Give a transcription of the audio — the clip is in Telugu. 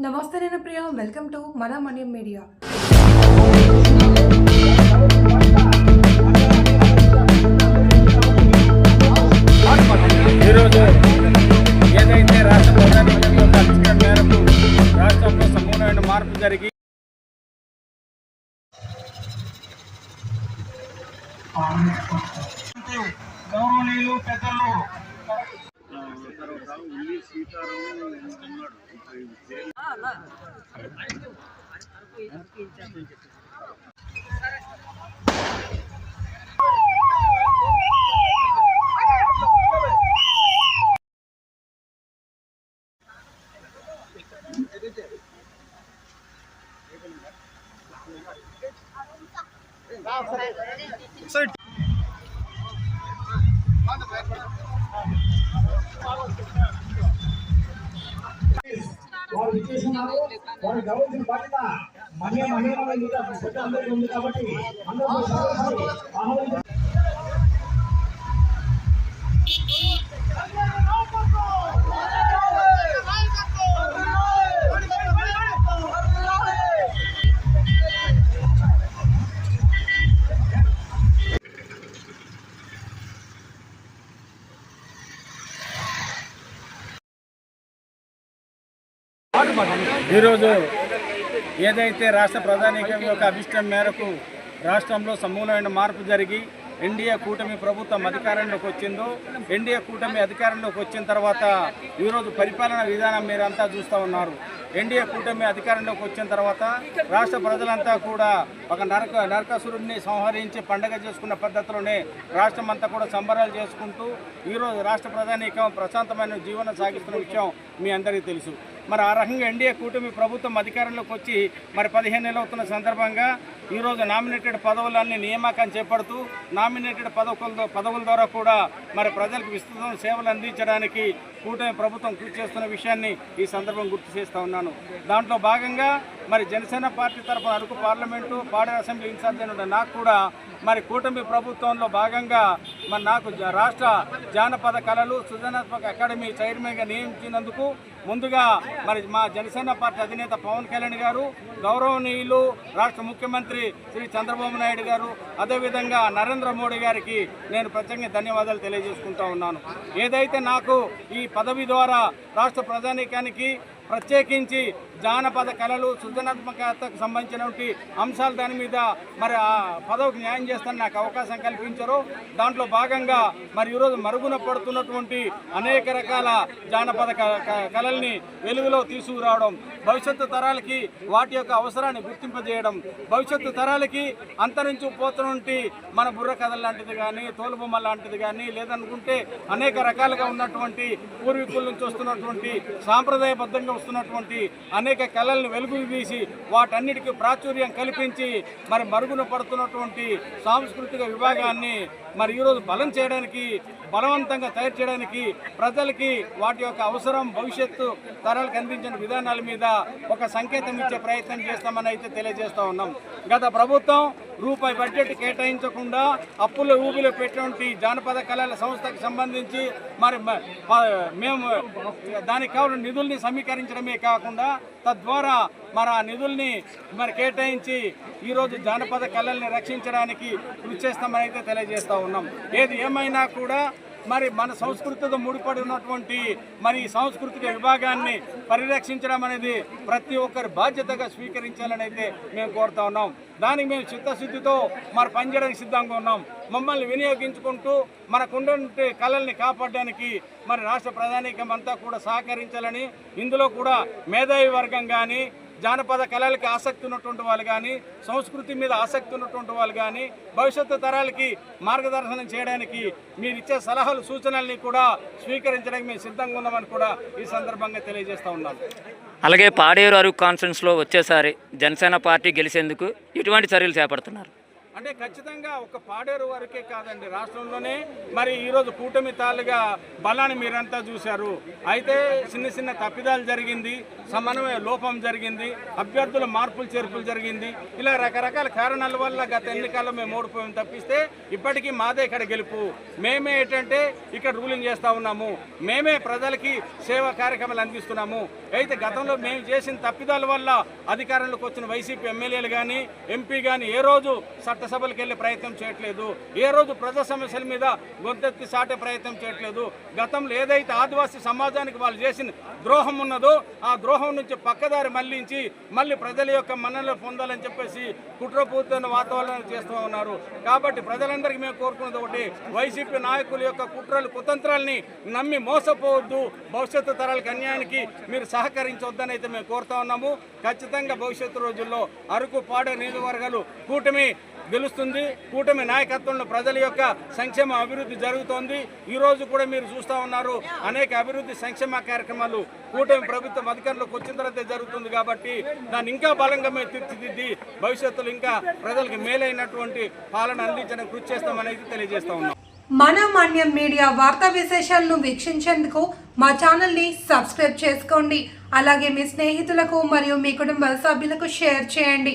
నమస్తే నేను ప్రియ వెల్కమ్ టు మన మనీ మీడియా. ఈరోజు ఏదైతే రాష్ట్ర ప్రధాని యొక్క అభిష్టం మేరకు రాష్ట్రంలో సమూలమైన మార్పు జరిగి గౌరవనీయులు పెద్దలు వారు ఇచ్చేసినారు బాధ్యత మనే మనే మన మీద పెద్ద అందరికీ ఉంది కాబట్టి అందరూ ఆహ్వానించారు. ఈరోజు ఏదైతే రాష్ట్ర ప్రధాని యొక్క అభిష్టం మేరకు రాష్ట్రంలో సమూలమైన మార్పు జరిగి ఎన్డీఏ కూటమి ప్రభుత్వం అధికారంలోకి వచ్చిందో ఎన్డీఏ కూటమి అధికారంలోకి వచ్చిన తర్వాత ఈరోజు పరిపాలన విధానం మీరంతా చూస్తూ ఉన్నారు. ఎన్డీఏ కూటమి అధికారంలోకి వచ్చిన తర్వాత రాష్ట్ర ప్రజలంతా కూడా ఒక నరక నరకాసురుడిని సంహరించి పండగ చేసుకున్న పద్ధతిలోనే రాష్ట్రం అంతా కూడా సంబరాలు చేసుకుంటూ ఈరోజు రాష్ట్ర ప్రధానికం ప్రశాంతమైన జీవనం సాగిస్తున్న విషయం మీ అందరికీ తెలుసు. మరి ఆ రకంగా ఎన్డీఏ కూటమి ప్రభుత్వం అధికారంలోకి వచ్చి మరి పదిహేను నెలలు అవుతున్న సందర్భంగా ఈరోజు నామినేటెడ్ పదవులన్నీ నియామకం చేపడుతూ నామినేటెడ్ పదవుల పదవుల ద్వారా కూడా మరి ప్రజలకు విస్తృతం సేవలు అందించడానికి కూటమి ప్రభుత్వం కృషి చేస్తున్న విషయాన్ని ఈ సందర్భం గుర్తు చేస్తూ ఉన్నాను దాంట్లో భాగంగా మరి జనసేన పార్టీ తరఫున అరకు పార్లమెంటు పాడే అసెంబ్లీ ఇన్ఛార్జ్ అయిన నాకు కూడా మరి కూటమి ప్రభుత్వంలో భాగంగా మరి నాకు రాష్ట్ర జానపద కళలు సృజనాత్మక అకాడమీ చైర్మన్గా నియమించినందుకు ముందుగా మరి మా జనసేన పార్టీ అధినేత పవన్ కళ్యాణ్ గారు గౌరవనీయులు రాష్ట్ర ముఖ్యమంత్రి శ్రీ చంద్రబాబు నాయుడు గారు అదేవిధంగా నరేంద్ర మోడీ గారికి నేను ప్రత్యేకంగా ధన్యవాదాలు తెలియజేసుకుంటా ఉన్నాను. ఏదైతే నాకు ఈ పదవి ద్వారా రాష్ట్ర ప్రజానీకానికి ప్రత్యేకించి జానపద కళలు సృజనాత్మకతకు సంబంధించినటువంటి అంశాలు దాని మీద మరి ఆ పదవికి న్యాయం చేస్తాను నాకు అవకాశం కల్పించారు. దాంట్లో భాగంగా మరి ఈరోజు మరుగున పడుతున్నటువంటి అనేక రకాల జానపద క- క- కళల్ని వెలుగులో తీసుకురావడం భవిష్యత్తు తరాలకి వాటి యొక్క అవసరాన్ని గుర్తింపజేయడం భవిష్యత్తు తరాలకి అంతరించిపోతున్నటువంటి మన బుర్ర కథలు లాంటిది కానీ తోలుబొమ్మ లాంటిది కానీ లేదనుకుంటే అనేక రకాలుగా ఉన్నటువంటి పూర్వీకుల నుంచి వస్తున్నటువంటి సాంప్రదాయబద్ధంగా వస్తున్నటువంటి అనేక కళలను వెలుగు తీసి వాటన్నిటికీ ప్రాచుర్యం కల్పించి మరి మరుగున పడుతున్నటువంటి సాంస్కృతిక విభాగాన్ని మరి ఈరోజు బలం చేయడానికి బలవంతంగా తయారు చేయడానికి ప్రజలకి వాటి యొక్క అవసరం భవిష్యత్తు తరాలకు అందించిన విధానాల మీద ఒక సంకేతం ఇచ్చే ప్రయత్నం చేస్తామని అయితే తెలియజేస్తూ ఉన్నాం. గత ప్రభుత్వం రూపాయి బడ్జెట్ కేటాయించకుండా అప్పుల ఊబిలో పెట్టినటువంటి జానపద కళల సంస్థకు సంబంధించి మరి మేము దానికి కావాలని నిధుల్ని సమీకరించడమే కాకుండా తద్వారా మన ఆ నిధుల్ని మరి కేటాయించి ఈరోజు జానపద కళల్ని రక్షించడానికి కృషి చేస్తామని అయితే తెలియజేస్తూ ఉన్నాం. ఏది ఏమైనా కూడా మరి మన సంస్కృతితో ముడిపడి ఉన్నటువంటి మరి ఈ సాంస్కృతిక విభాగాన్ని పరిరక్షించడం అనేది ప్రతి ఒక్కరి బాధ్యతగా స్వీకరించాలని అయితే మేము కోరుతా ఉన్నాం. దానికి మేము చిత్తశుద్ధితో మరి పనిచేయడానికి సిద్ధంగా ఉన్నాం. మమ్మల్ని వినియోగించుకుంటూ మనకుండే కళల్ని కాపాడడానికి మరి రాష్ట్ర ప్రధానికం అంతా కూడా సహకరించాలని ఇందులో కూడా మేధావి వర్గం కానీ జానపద కళలకి ఆసక్తి ఉన్నటువంటి వాళ్ళు కానీ సంస్కృతి మీద ఆసక్తి ఉన్నటువంటి వాళ్ళు కానీ భవిష్యత్తు తరాలకి మార్గదర్శనం చేయడానికి మీరు ఇచ్చే సలహాలు సూచనల్ని కూడా స్వీకరించడానికి మేము సిద్ధంగా ఉన్నామని కూడా ఈ సందర్భంగా తెలియజేస్తూ ఉన్నాను అలాగే పాడేరు అరుగు కాన్ఫరెన్స్లో వచ్చేసారి జనసేన పార్టీ గెలిచేందుకు ఎటువంటి చర్యలు చేపడుతున్నారు. అంటే ఖచ్చితంగా ఒక పాడేరు వరకే కాదండి రాష్ట్రంలోనే. మరి ఈరోజు కూటమి తాలుగా బలాన్ని మీరంతా చూశారు. అయితే చిన్న చిన్న తప్పిదాలు జరిగింది సమన్వయ లోపం జరిగింది అభ్యర్థుల మార్పులు చేర్పులు జరిగింది. ఇలా రకరకాల కారణాల వల్ల గత ఎన్నికల్లో మేము ఓడిపోయాం తప్పిస్తే ఇప్పటికీ మాదే ఇక్కడ గెలుపు. మేమే ఏంటంటే ఇక్కడ రూలింగ్ చేస్తూ ఉన్నాము. మేమే ప్రజలకి సేవా కార్యక్రమాలు అందిస్తున్నాము. అయితే గతంలో మేము చేసిన తప్పిదాల వల్ల అధికారంలోకి వచ్చిన వైసీపీ ఎమ్మెల్యేలు కానీ ఎంపీ కానీ ఏ రోజు చట్టసభలకు వెళ్ళే ప్రయత్నం చేయట్లేదు. ఏ రోజు ప్రజా సమస్యల మీద గొంతెత్తి సాటే ప్రయత్నం చేయట్లేదు. గతంలో ఏదైతే ఆదివాసీ సమాజానికి వాళ్ళు చేసిన ద్రోహం ఉన్నదో ఆ ద్రోహం నుంచి పక్కదారి మళ్ళించి మళ్ళీ ప్రజల యొక్క మన్నలు పొందాలని చెప్పేసి కుట్రపూర్తయిన వాతావరణం చేస్తూ ఉన్నారు. కాబట్టి ప్రజలందరికీ మేము కోరుకున్నది ఒకటి వైసీపీ నాయకుల యొక్క కుట్రలు కుతంత్రాలని నమ్మి మోసపోవద్దు. భవిష్యత్తు తరాలకు అన్యాయానికి మీరు సహకరించొద్దని అయితే మేము కోరుతా ఉన్నాము. ఖచ్చితంగా భవిష్యత్తు రోజుల్లో అరకు పాడే నియోజకవర్గాలు కూటమి గెలుస్తుంది. కూటమి నాయకత్వంలో ప్రజల యొక్క సంక్షేమ అభివృద్ధి జరుగుతోంది. ఈ రోజు కూడా మీరు చూస్తూ ఉన్నారు అనేక అభివృద్ధి సంక్షేమ కార్యక్రమాలు కూటమి ప్రభుత్వం అధికారంలోకి వచ్చిన తర్వాత జరుగుతుంది కాబట్టి దాన్ని ఇంకా బలంగా మేము తీర్చిదిద్ది భవిష్యత్తులో ఇంకా ప్రజలకు మేలైనటువంటి పాలన అందించడానికి కృషి చేస్తామనేది తెలియజేస్తా ఉన్నాం. మన మాన్యం మీడియా వార్తా విశేషాలను వీక్షించేందుకు మా ఛానల్ని సబ్స్క్రైబ్ చేసుకోండి. అలాగే మీ స్నేహితులకు మరియు మీ కుటుంబ సభ్యులకు షేర్ చేయండి.